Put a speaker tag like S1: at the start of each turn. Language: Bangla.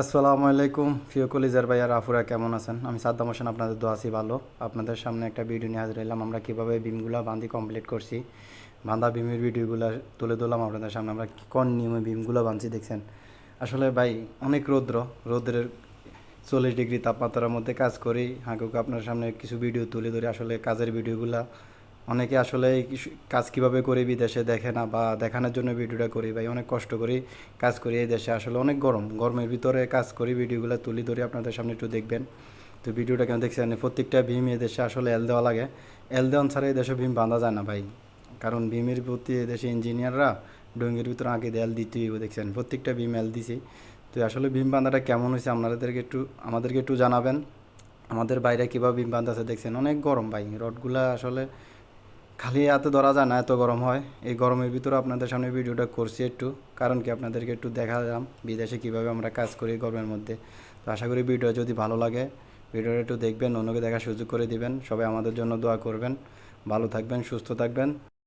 S1: আসসালামু আলাইকুম। প্রিয় কলিজার ভাই আর আফুরা কেমন আছেন? আমি সাদ্দাম হোসেন, আপনাদের দোয়া আছি ভালো। আপনাদের সামনে একটা ভিডিও নিয়ে হাজির হলাম আমরা কীভাবে বিমগুলো বান্ধি কমপ্লিট করছি বাঁধা বিমের ভিডিওগুলো তুলে ধরলাম আপনাদের সামনে। আমরা কোন নিয়মে বিমগুলো বাঁধছি দেখছেন? আসলে ভাই, অনেক রৌদ্র। রৌদ্রের চল্লিশ ডিগ্রি তাপমাত্রার মধ্যে কাজ করি। হাঁকুক আপনার সামনে কিছু ভিডিও তুলে ধরি। আসলে কাজের ভিডিওগুলা অনেকে আসলে কাজ কীভাবে করি বিদেশে দেখে না বা দেখানোর জন্য ভিডিওটা করি ভাই অনেক কষ্ট করি কাজ করি এই দেশে, আসলে অনেক গরম। গরমের ভিতরে কাজ করি, ভিডিওগুলো তুলি ধরি, আপনাদের সামনে একটু দেখবেন। তো ভিডিওটা কেন দেখছেন? প্রত্যেকটা ভীম এই দেশে আসলে এল দেওয়া লাগে। এল দেওয়ান ছাড়া এই দেশে ভীম বাঁধা যায় না ভাই। কারণ ভীমের প্রতি দেশে ইঞ্জিনিয়াররা ডোঙ্গের ভিতরে আগে এল দিতেই দেখছেন? প্রত্যেকটা ভীম এল দিছি। তো আসলে ভীম বাঁধাটা কেমন হয়েছে আপনাদেরকে একটু, আমাদেরকে একটু জানাবেন। আমাদের বাইরে কীভাবে ভীম বাঁধাছে দেখছেন? অনেক গরম ভাই। রডগুলা আসলে খালি হাতে ধরা যায় না, এত গরম হয়। এই গরমের ভিতরে আপনাদের সামনে ভিডিওটা করছি একটু, কারণ কি আপনাদেরকে একটু দেখালাম বিদেশে কীভাবে আমরা কাজ করি গরমের মধ্যে। তো আশা করি ভিডিও যদি ভালো লাগে, ভিডিওটা একটু দেখবেন, অন্যকে দেখার সুযোগ করে দিবেন। সবাই আমাদের জন্য দোয়া করবেন। ভালো থাকবেন, সুস্থ থাকবেন।